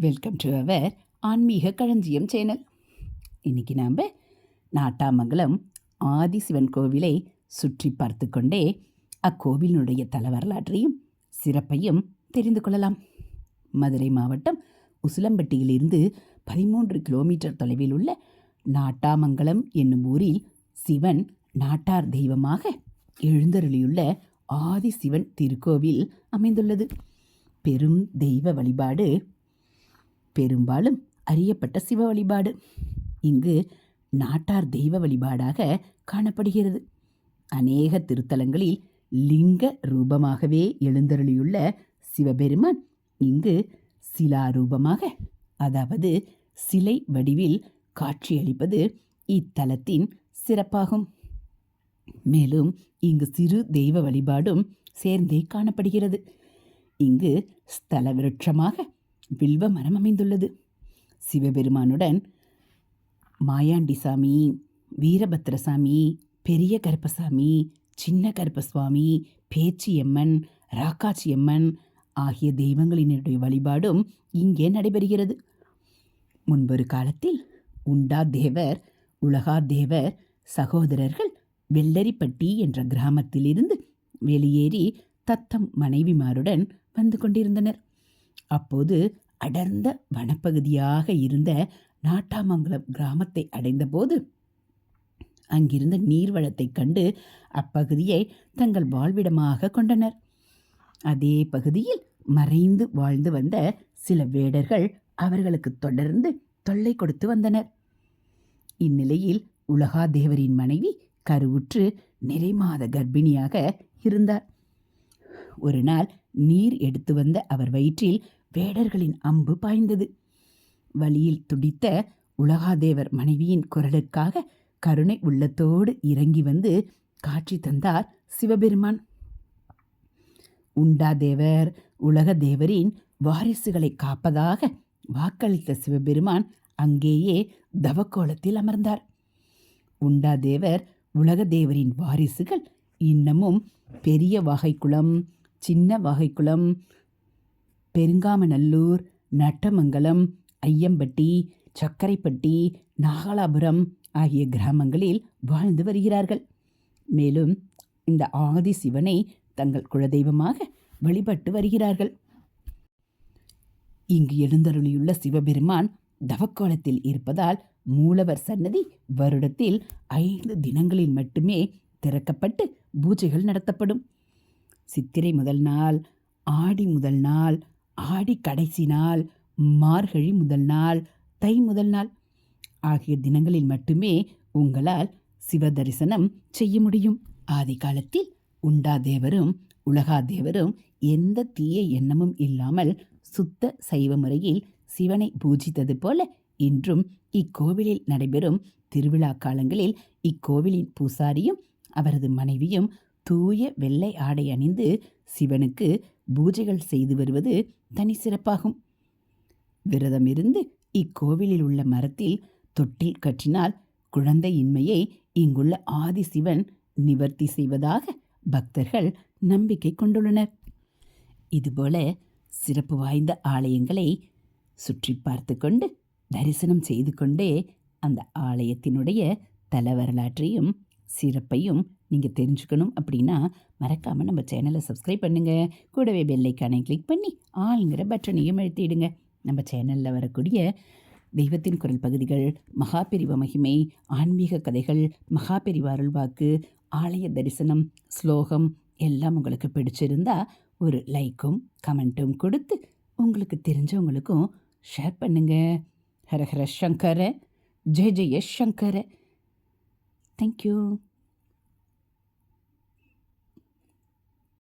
Welcome to our ஆன்மீக களஞ்சியம் channel இன்னைக்கு நாம் நாட்டாமங்கலம் ஆதிசிவன் கோவிலை சுற்றி பார்த்து கொண்டே அக்கோவிலினுடைய தல வரலாற்றையும் சிறப்பையும் தெரிந்து கொள்ளலாம். மதுரை மாவட்டம் உசிலம்பட்டியிலிருந்து பதிமூன்று கிலோமீட்டர் தொலைவில் உள்ள நாட்டாமங்கலம் என்னும் ஊரில் சிவன் நாட்டார் தெய்வமாக எழுந்தருளியுள்ள ஆதிசிவன் திருக்கோவில் அமைந்துள்ளது. பெரும் தெய்வ வழிபாடு பெரும்பாலும் அறியப்பட்ட சிவ வழிபாடு. இங்கு நாட்டார் தெய்வ வழிபாடாக காணப்படுகிறது. அநேக திருத்தலங்களில் லிங்க ரூபமாகவே எழுந்தருளியுள்ள சிவபெருமான் இங்கு சிலா ரூபமாக அதாவது சிலை வடிவில் காட்சியளிப்பது இத்தலத்தின் சிறப்பாகும். மேலும் இங்கு சிறு தெய்வ வழிபாடும் சேர்ந்தே காணப்படுகிறது. இங்கு ஸ்தல விருட்சமாக வில்வ மரம் அமைந்துள்ளது. சிவபெருமானுடன் மாயாண்டிசாமி வீரபத்ரசாமி பெரிய கருப்பசாமி சின்ன கருப்பசுவாமி பேச்சியம்மன் ராக்காச்சியம்மன் ஆகிய தெய்வங்களினுடைய வழிபாடும் இங்கே நடைபெறுகிறது. முன்பொரு காலத்தில் உண்டா தேவர் உலகா தேவர் சகோதரர்கள் வெள்ளரிப்பட்டி என்ற கிராமத்திலிருந்து வெளியேறி தத்தம் மனைவிமாருடன் வந்து கொண்டிருந்தனர். அப்போது அடர்ந்த வனப்பகுதியாக இருந்த நாட்டாமங்கலம் கிராமத்தை அடைந்தபோது அங்கிருந்த நீர்வளத்தைக் கண்டு அப்பகுதியை தங்கள் வாழ்விடமாக கொண்டனர். அதே பகுதியில் மறைந்து வாழ்ந்து வந்த சில வேடர்கள் அவர்களுக்கு தொடர்ந்து தொல்லை கொடுத்து வந்தனர். இந்நிலையில் உலகாதேவரின் மனைவி கருவுற்று நிறைமாத கர்ப்பிணியாக இருந்தார். ஒரு நாள் நீர் எடுத்து வந்த அவர் வயிற்றில் வேடர்களின் அம்பு பாய்ந்தது. வழியில் துடித்த உலகாதேவர் மனைவியின் குரலுக்காக கருணை உள்ளத்தோடு இறங்கி வந்து காட்சி தந்தார் சிவபெருமான். உண்டாதேவர் உலகதேவரின் வாரிசுகளை காப்பதாக வாக்களித்த சிவபெருமான் அங்கேயே தவக்கோலத்தில் அமர்ந்தார். உண்டாதேவர் உலகதேவரின் வாரிசுகள் இன்னமும் பெரிய வகைக்குளம் சின்ன வகைக்குளம் பெருங்காமநல்லூர் நட்டமங்கலம் ஐயம்பட்டி சக்கரைப்பட்டி நாகலாபுரம் ஆகிய கிராமங்களில் வாழ்ந்து வருகிறார்கள். மேலும் இந்த ஆதி சிவனை தங்கள் குலதெய்வமாக வழிபட்டு வருகிறார்கள். இங்கு எழுந்தருளியுள்ள சிவபெருமான் தவக்கோலத்தில் இருப்பதால் மூலவர் சன்னதி வருடத்தில் ஐந்து தினங்களில் மட்டுமே திறக்கப்பட்டு பூஜைகள் நடத்தப்படும். சித்திரை முதல் நாள் ஆடி முதல் நாள் ஆடி கடைசி நாள் மார்கழி முதல் நாள் தை முதல் நாள் ஆகிய தினங்களில் மட்டுமே உங்களால் சிவ தரிசனம் செய்ய முடியும். ஆதி காலத்தில் உண்டாதேவரும் உலகாதேவரும் எந்த தீய எண்ணமும் இல்லாமல் சுத்த சைவ முறையில் சிவனை பூஜித்தது போல இன்றும் இக்கோவிலில் நடைபெறும் திருவிழா காலங்களில் இக்கோவிலின் பூசாரியும் அவரது மனைவியும் தூய வெள்ளை ஆடை அணிந்து சிவனுக்கு பூஜைகள் செய்து வருவது தனி சிறப்பாகும். விரதமிருந்து இக்கோவிலில் உள்ள மரத்தில் தொட்டில் கற்றினால் குழந்தையின்மையை இங்குள்ள ஆதி சிவன் நிவர்த்தி செய்வதாக பக்தர்கள் நம்பிக்கை கொண்டுள்ளனர். இதுபோல சிறப்பு வாய்ந்த ஆலயங்களை சுற்றி பார்த்து கொண்டு தரிசனம் செய்து கொண்டே அந்த ஆலயத்தினுடைய தல வரலாற்றையும் சிறப்பையும் நீங்கள் தெரிஞ்சுக்கணும் அப்படின்னா மறக்காமல் நம்ம சேனலை சப்ஸ்கிரைப் பண்ணுங்கள் கூடவே பெல்லைக்கானை கிளிக் பண்ணி ஆளுங்கிற பட்டனையும் அழுத்திடுங்க. நம்ம சேனலில் வரக்கூடிய தெய்வத்தின் குரல் பகுதிகள் மகாபெரிவ மகிமை ஆன்மீக கதைகள் மகாபெரிவ அருள்வாக்கு ஆலய தரிசனம் ஸ்லோகம் எல்லாம் உங்களுக்கு பிடிச்சிருந்தா ஒரு லைக்கும் கமெண்ட்டும் கொடுத்து உங்களுக்கு தெரிஞ்சவங்களுக்கும் ஷேர் பண்ணுங்கள் ஹர ஹர சங்கர ஜெய ஜெய சங்கர. Thank you.